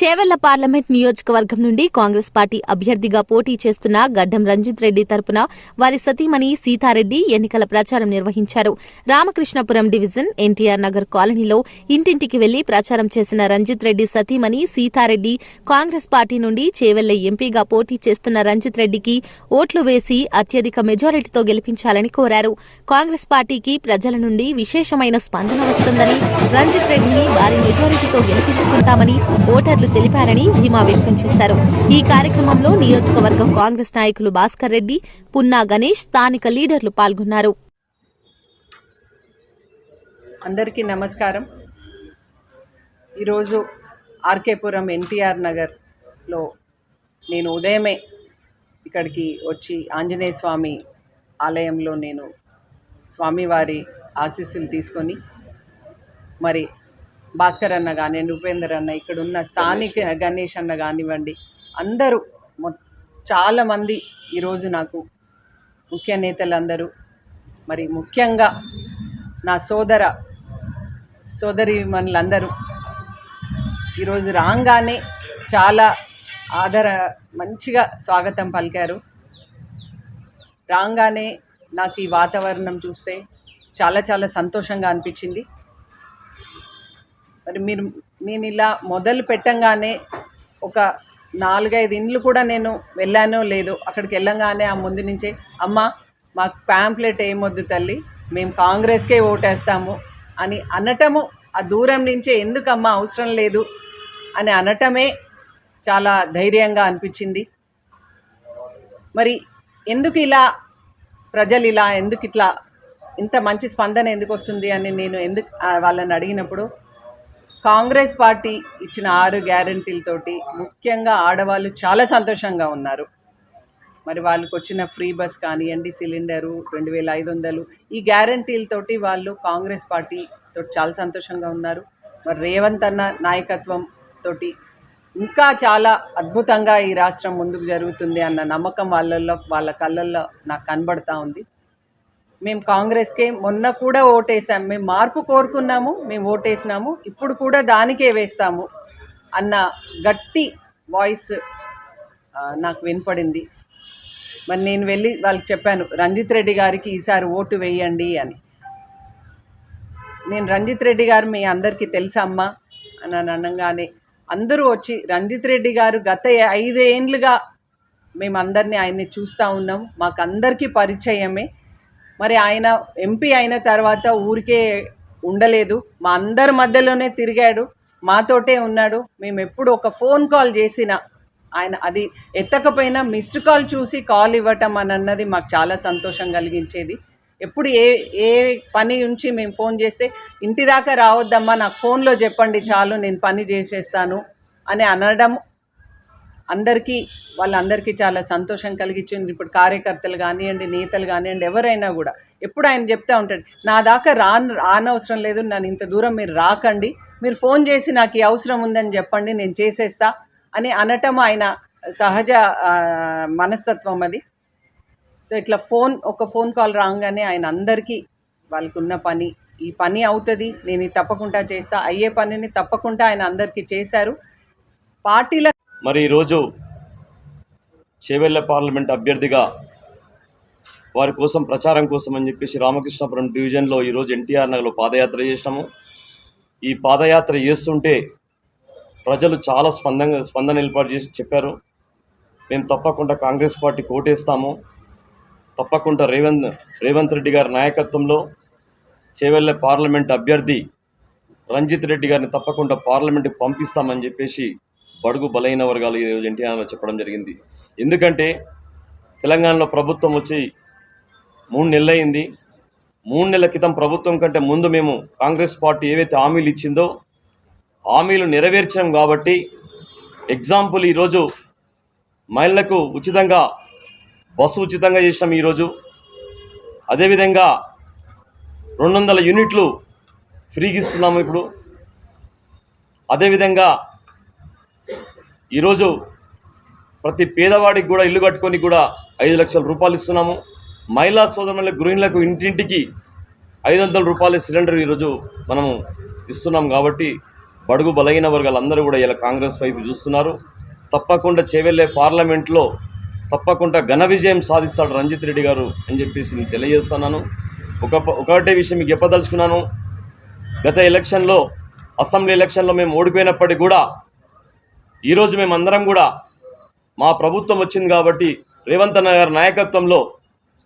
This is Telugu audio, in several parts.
చేవెళ్ళ పార్లమెంట్ నియోజకవర్గం నుండి కాంగ్రెస్ పార్టీ అభ్యర్థిగా పోటీ చేస్తున్న గడ్డం రంజిత్ రెడ్డి తరపున వారి సతీమణి సీతారెడ్డి ఎన్నికల ప్రచారం నిర్వహించారు. రామకృష్ణపురం డివిజన్ ఎన్టీఆర్ నగర్ కాలనీలో ఇంటింటికి వెళ్ళి ప్రచారం చేసిన రంజిత్ రెడ్డి సతీమణి సీతారెడ్డి కాంగ్రెస్ పార్టీ నుండి చేవెళ్ళ ఎంపీగా పోటీ చేస్తున్న రంజిత్ రెడ్డికి ఓట్లు వేసి అత్యధిక మెజారిటీతో గెలిపించాలని కోరారు. కాంగ్రెస్ పార్టీకి ప్రజల నుండి విశేషమైన స్పందన వస్తుందని రంజిత్ రెడ్డిని భారీ మెజారిటీతో గెలిపించుకుంటామని ఓటర్లు తెలిపారని ధీమా వ్యక్తం చేశారు. ఈ కార్యక్రమంలో నియోజకవర్గం కాంగ్రెస్ నాయకులు భాస్కర్ రెడ్డి పున్నా గణేష్ స్థానిక లీడర్లు పాల్గొన్నారు. అందరికీ నమస్కారం. ఈరోజు ఆర్కేపురం ఎన్టీఆర్ నగర్లో నేను ఉదయమే ఇక్కడికి వచ్చి ఆంజనేయ స్వామి ఆలయంలో నేను స్వామివారి ఆశీస్సులు తీసుకొని మరి భాస్కర్ అన్న కానివ్వండి ఉపేందర్ అన్న ఇక్కడ ఉన్న స్థానిక గణేష్ అన్న కానివ్వండి అందరూ మొ చాలామంది ఈరోజు నాకు ముఖ్య నేతలందరూ మరి ముఖ్యంగా నా సోదర సోదరి మనులందరూ ఈరోజు రాగానే చాలా ఆదర మంచిగా స్వాగతం పలికారు. రాగానే నాకు ఈ వాతావరణం చూస్తే చాలా చాలా సంతోషంగా అనిపించింది. మరి మీరు నేను ఇలా మొదలు పెట్టంగానే ఒక నాలుగైదు ఇండ్లు కూడా నేను వెళ్ళానో లేదో అక్కడికి వెళ్ళంగానే ఆ ముందు నుంచే అమ్మ మాకు ప్యాంప్లెట్ ఏమొద్దు తల్లి మేము కాంగ్రెస్కే ఓటేస్తాము అని అనటము ఆ దూరం నుంచే ఎందుకమ్మా అవసరం లేదు అని అనటమే చాలా ధైర్యంగా అనిపించింది. మరి ఎందుకు ఇలా ప్రజలు ఇలా ఎందుకు ఇట్లా ఇంత మంచి స్పందన ఎందుకు వస్తుంది అని నేను ఎందుకు వాళ్ళని అడిగినప్పుడు కాంగ్రెస్ పార్టీ ఇచ్చిన ఆరు గ్యారంటీలతోటి ముఖ్యంగా ఆడవాళ్ళు చాలా సంతోషంగా ఉన్నారు. మరి వాళ్ళకి వచ్చిన ఫ్రీ బస్ కానివ్వండి సిలిండరు రెండు వేల ఐదు వందలు ఈ గ్యారంటీలతోటి వాళ్ళు కాంగ్రెస్ పార్టీతో చాలా సంతోషంగా ఉన్నారు. మరి రేవంత్ అన్న నాయకత్వం తోటి ఇంకా చాలా అద్భుతంగా ఈ రాష్ట్రం ముందుకు జరుగుతుంది అన్న నమ్మకం వాళ్ళల్లో వాళ్ళ కళ్ళల్లో నాకు కనబడతా ఉంది. మేము కాంగ్రెస్కే మొన్న కూడా ఓటేసాం. మేము మార్పు కోరుకున్నాము మేము ఓటేసినాము. ఇప్పుడు కూడా దానికే వేస్తాము అన్న గట్టి వాయిస్ నాకు వినపడింది. మరి నేను వెళ్ళి వాళ్ళకి చెప్పాను రంజిత్ రెడ్డి గారికి ఈసారి ఓటు వేయండి అని. నేను రంజిత్ రెడ్డి గారు మీ అందరికీ తెలుసా అమ్మా అని అని అనగానే అందరూ వచ్చి రంజిత్ రెడ్డి గారు గత ఐదేండ్లుగా మేమందరినీ ఆయన్ని చూస్తూ ఉన్నాం. మాకు అందరికీ పరిచయమే. మరి ఆయన ఎంపీ అయిన తర్వాత ఊరికే ఉండలేదు. మా అందరి మధ్యలోనే తిరిగాడు. మాతోటే ఉన్నాడు. మేము ఎప్పుడు ఒక ఫోన్ కాల్ చేసినా ఆయన అది ఎత్తకపోయినా మిస్డ్ కాల్ చూసి కాల్ ఇవ్వటం అని అన్నది మాకు చాలా సంతోషం కలిగించేది. ఎప్పుడు ఏ ఏ పని నుంచి మేము ఫోన్ చేస్తే ఇంటి దాకా రావద్దమ్మా నాకు ఫోన్లో చెప్పండి చాలు నేను పని చేసేస్తాను అని అనడం అందరికీ వాళ్ళందరికీ చాలా సంతోషం కలిగించింది. ఇప్పుడు కార్యకర్తలు కానివ్వండి నేతలు కానివ్వండి ఎవరైనా కూడా ఎప్పుడు ఆయన చెప్తూ ఉంటాడు నా దాకా రాను రానవసరం లేదు నన్ను ఇంత దూరం మీరు రాకండి. మీరు ఫోన్ చేసి నాకు ఈ అవసరం ఉందని చెప్పండి నేను చేసేస్తా అని అనటం ఆయన సహజ మనస్తత్వం అది. సో ఇట్లా ఫోన్ ఒక ఫోన్ కాల్ రాగానే ఆయన అందరికీ వాళ్ళకున్న పని ఈ పని అవుతుంది నేను తప్పకుండా చేస్తా అయ్యే పనిని తప్పకుండా ఆయన అందరికీ చేశారు. పార్టీల మరి ఈరోజు చేవెళ్ళ పార్లమెంట్ అభ్యర్థిగా వారి కోసం ప్రచారం కోసం అని చెప్పేసి రామకృష్ణపురం డివిజన్లో ఈరోజు ఎన్టీఆర్ నగర్లో పాదయాత్ర చేసినాము. ఈ పాదయాత్ర చేస్తుంటే ప్రజలు చాలా స్పందంగా స్పందన ఏర్పాటు చేసి చెప్పారు. మేము తప్పకుండా కాంగ్రెస్ పార్టీ కోటేస్తాము. తప్పకుండా రేవంత్ రేవంత్ రెడ్డి గారి నాయకత్వంలో చేవెళ్ళ పార్లమెంట్ అభ్యర్థి రంజిత్ రెడ్డి గారిని తప్పకుండా పార్లమెంట్కి పంపిస్తామని చెప్పేసి బడుగు బలైన వర్గాలు ఈరోజు ఎన్టీఆర్ చెప్పడం జరిగింది. ఎందుకంటే తెలంగాణలో ప్రభుత్వం వచ్చి మూడు నెలలైంది. మూడు నెలల క్రితం ప్రభుత్వం కంటే ముందు మేము కాంగ్రెస్ పార్టీ ఏవైతే హామీలు ఇచ్చిందో హామీలు నెరవేర్చాం కాబట్టి ఎగ్జాంపుల్ ఈరోజు మహిళలకు ఉచితంగా బస్సు ఉచితంగా చేసినాం ఈరోజు అదేవిధంగా రెండు వందల యూనిట్లు ఫ్రీగిస్తున్నాము ఇప్పుడు. అదేవిధంగా ఈరోజు ప్రతి పేదవాడికి కూడా ఇల్లు కట్టుకొని కూడా ఐదు లక్షల రూపాయలు ఇస్తున్నాము. మహిళా సోదరుల గృహిణులకు ఇంటింటికి ఐదు వందల రూపాయల సిలిండర్ ఈరోజు మనము ఇస్తున్నాం కాబట్టి బడుగు బలహీన వర్గాలందరూ కూడా ఇలా కాంగ్రెస్ వైపు చూస్తున్నారు. తప్పకుండా చేవెళ్ళే పార్లమెంట్లో తప్పకుండా ఘన విజయం సాధిస్తాడు రంజిత్ రెడ్డి గారు అని చెప్పేసి నేను తెలియజేస్తున్నాను. ఒక ఒకటే విషయం మీకు చెప్పదలుచుకున్నాను. గత ఎలక్షన్లో అసెంబ్లీ ఎలక్షన్లో మేము ఓడిపోయినప్పటికీ కూడా ఈరోజు మేమందరం కూడా మా ప్రభుత్వం వచ్చింది కాబట్టి రేవంత్ అన్న గారి నాయకత్వంలో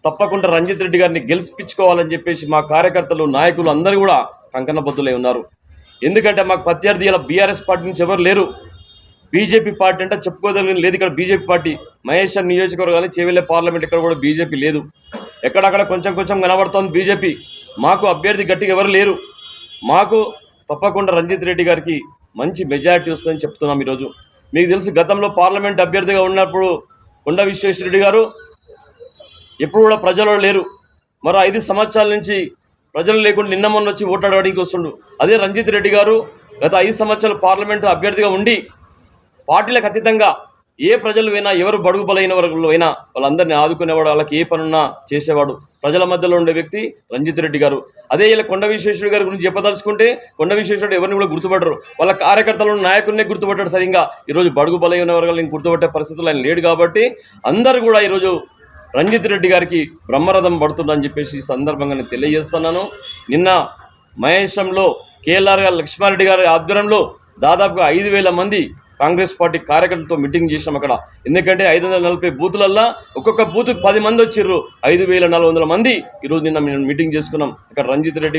తప్పకుండా రంజిత్ రెడ్డి గారిని గెలిపించుకోవాలని చెప్పేసి మా కార్యకర్తలు నాయకులు అందరూ కూడా కంకణబద్దులై ఉన్నారు. ఎందుకంటే మాకు ప్రత్యర్థి ఇలా బీఆర్ఎస్ పార్టీ నుంచి ఎవరు లేరు. బీజేపీ పార్టీ అంటే చెప్పుకోదగిన లేదు. ఇక్కడ బీజేపీ పార్టీ మహేశ్వర్ నియోజకవర్గాలు చేవెళ్ళే పార్లమెంట్ ఇక్కడ కూడా బీజేపీ లేదు. ఎక్కడక్కడ కొంచెం కొంచెం కనబడుతోంది బీజేపీ. మాకు అభ్యర్థి గట్టిగా ఎవరు లేరు. మాకు తప్పకుండా రంజిత్ రెడ్డి గారికి మంచి మెజారిటీ వస్తుందని చెప్తున్నాం ఈరోజు. మీకు తెలుసు గతంలో పార్లమెంట్ అభ్యర్థిగా ఉన్నప్పుడు కొండ విశ్వేశ్వరరెడ్డి గారు ఎప్పుడు కూడా ప్రజలు లేరు. మరో ఐదు సంవత్సరాల నుంచి ప్రజలు లేకుండా నిన్న మొన్న వచ్చి ఓటాడడానికి వస్తుండు. అదే రంజిత్ రెడ్డి గారు గత ఐదు సంవత్సరాలు పార్లమెంటు అభ్యర్థిగా ఉండి పార్టీలకు అతీతంగా ఏ ప్రజలు అయినా ఎవరు బడుగు బలైన వర్గంలో అయినా వాళ్ళందరినీ ఆదుకునేవాడు వాళ్ళకి ఏ పనున్నా చేసేవాడు. ప్రజల మధ్యలో ఉండే వ్యక్తి రంజిత్ రెడ్డి గారు. అదే ఇలా కొండ విశ్వేశ్వరుడు గారి గురించి చెప్పదలుచుకుంటే కొండ విశ్వేశ్వరుడు ఎవరిని కూడా గుర్తుపడరు వాళ్ళ కార్యకర్తలను నాయకుడినే గుర్తుపట్టాడు సరిగ్గా. ఈరోజు బడుగు బలైన వర్గాలను గుర్తుపట్టే పరిస్థితులు ఆయన లేడు కాబట్టి అందరూ కూడా ఈరోజు రంజిత్ రెడ్డి గారికి బ్రహ్మరథం పడుతుందని చెప్పేసి ఈ సందర్భంగా నేను తెలియజేస్తున్నాను. నిన్న మహేశ్వరంలో కేఎల్ఆర్ గారు లక్ష్మారెడ్డి గారి ఆధ్వర్యంలో దాదాపుగా ఐదు వేల మంది కాంగ్రెస్ పార్టీ కార్యకర్తలతో మీటింగ్ చేసినాం అక్కడ. ఎందుకంటే ఐదు వందల నలభై బూతులల్లా ఒక్కొక్క బూత్కి పది మంది వచ్చిర్రు. ఐదు వేల నాలుగు వందల మంది ఈరోజు నిన్న మేము మీటింగ్ చేసుకున్నాం. అక్కడ రంజిత్ రెడ్డి